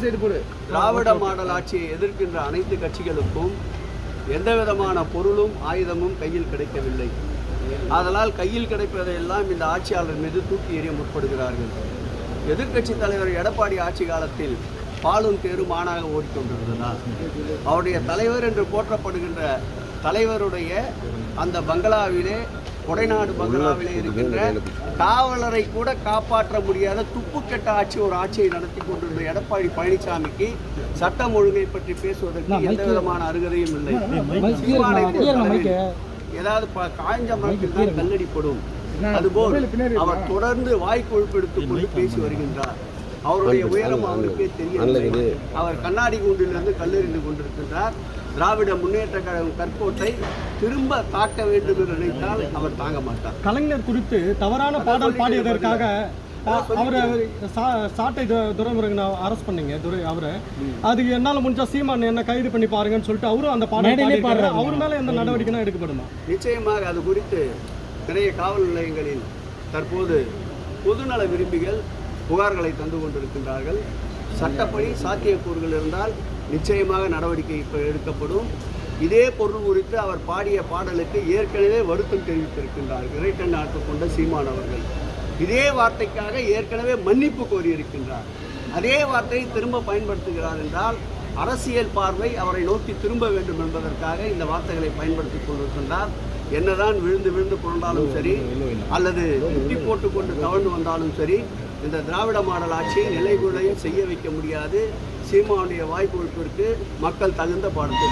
திராவிட model ஆட்சியை எதிர்க்கின்ற அனைத்து கட்சிகளுக்கும் எந்த விதமான பொருளும் ஆயுதமும் கையில் கிடைக்கவில்லை. அதனால் கையில் கிடைப்பதையெல்லாம் இந்த ஆட்சியாளர் மீது தூக்கி எறிய முற்படுகிறார்கள். எதிர்க்கட்சி தலைவர் எடப்பாடி ஆட்சி காலத்தில் பாலும் தேரும் ஆணாக ஓடிக்கொண்டிருந்ததா? அவருடைய தலைவர் என்று போற்றப்படுகின்ற தலைவருடைய அந்த பங்களாவிலே கொடைநாடு பங்களாவிலே இருக்கின்ற காவலரை கூட காப்பாற்ற முடியாத துப்புக்கெட்ட ஆட்சி ஒரு ஆட்சியை நடத்தி கொண்டிருந்த எடப்பாடி பழனிசாமிக்கு சட்டம் ஒழுங்கை பற்றி பேசுவதற்கு எந்த விதமான அருகதையும் இல்லை. ஏதாவது ப- காய்ஞ்ச மரத்தில் தான் கல்லடிப்படும் அதுபோல் அவர் தொடர்ந்து வாய் கொழுப்பெடுத்துக் கொண்டு பேசி வருகின்றார். அவருடைய உயரம் அவருக்கே தெரியவில்லை அவர் கண்ணாடி கூண்டிலிருந்து கல்லெறிந்து கொண்டிருக்கின்றார். திராவிட முன்னேற்ற கழகம் கற்கோட்டை திரும்ப தாக்க வேண்டும் என்று நினைத்தால் அவர் தாங்க மாட்டார். கலைஞர் குறித்து தவறான பாடல் பாடியதற்காக அவரை சாட்டை துரைமுருகனை அரெஸ்ட் பண்ணீங்க துரை அவரை. அதுக்கு என்னால முடிஞ்சா சீமான் என்ன கைது பண்ணி பாருங்கன்னு சொல்லிட்டு அவரும் அந்த பாடல் பாடியிருக்காரு. அவர் மேல எந்த நடவடிக்கைனா எடுக்கப்படுமா? நிச்சயமாக அது குறித்து நிறைய காவல் நிலையங்களில் தற்போது பொதுநல விரும்பிகள் புகார்களை தந்து கொண்டிருக்கின்றார்கள். சட்டப்படி சாத்தியக்கூறுகள் இருந்தால் நிச்சயமாக நடவடிக்கை எடுக்கப்படும். இதே பொருள் குறித்து அவர் பாடிய பாடலுக்கு ஏற்கனவே வருத்தம் தெரிவித்திருக்கின்றார். இறைக்கண் நாட்டு கொண்ட சீமான் அவர்கள். இதே வார்த்தைக்காக ஏற்கனவே மன்னிப்பு கோரியிருக்கின்றார். அதே வார்த்தையை திரும்ப பயன்படுத்துகிறார் என்றால் அரசியல் பார்வை அவரை நோக்கி திரும்ப வேண்டும் என்பதற்காக இந்த வார்த்தைகளை பயன்படுத்திக் கொண்டிருக்கின்றார். என்னதான் விழுந்து விழுந்து புரண்டாலும் சரி அல்லது முட்டி போட்டுக்கொண்டு தவழ்ந்து வந்தாலும் சரி இந்த திராவிட மாடல் ஆட்சியை நிலைகுலைய செய்ய வைக்க முடியாது. சீமானுடைய வாய்ப்பு மக்கள் தகுந்த பாடத்தை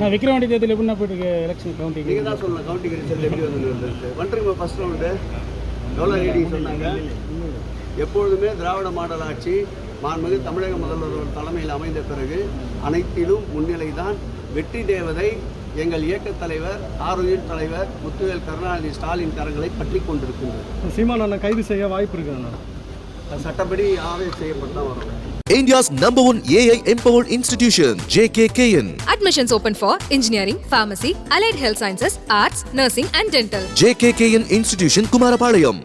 நான் விக்ரவாண்டி தேர்தல் எப்படின்னா போயிட்டு எலெக்ஷன் கவுண்டிங் நீங்கள் தான் சொல்லலாம் கவுண்டிங் ரிசல்ட் எப்படி வந்து வந்துருங்க ஃபர்ஸ்ட் ரவுண்டு எவ்வளோ ரீடிங் சொன்னாங்க. எப்பொழுதுமே திராவிட மாடல் ஆட்சி மாண்புமிகு தமிழக முதல்வர் தலைமையில் அமைந்த பிறகு அனைத்திலும் முன்னிலை தான் வெற்றி தேவதை எங்கள் இயக்கத் தலைவர் ஆரோக்கிய தலைவர் முத்துவேல் கருணாநிதி ஸ்டாலின் கரங்களை பற்றி கொண்டிருக்கின்றது. சீமான் அண்ணன் கைது செய்ய வாய்ப்பு இருக்கு அண்ணா அது சட்டப்படி ஆவேஸ் செய்யப்பட்டு வரும் India's number one AI empowered institution, JKKN. Admissions open for engineering, pharmacy, allied health sciences, arts, nursing, and dental. JKKN Institution, Kumarapalayam.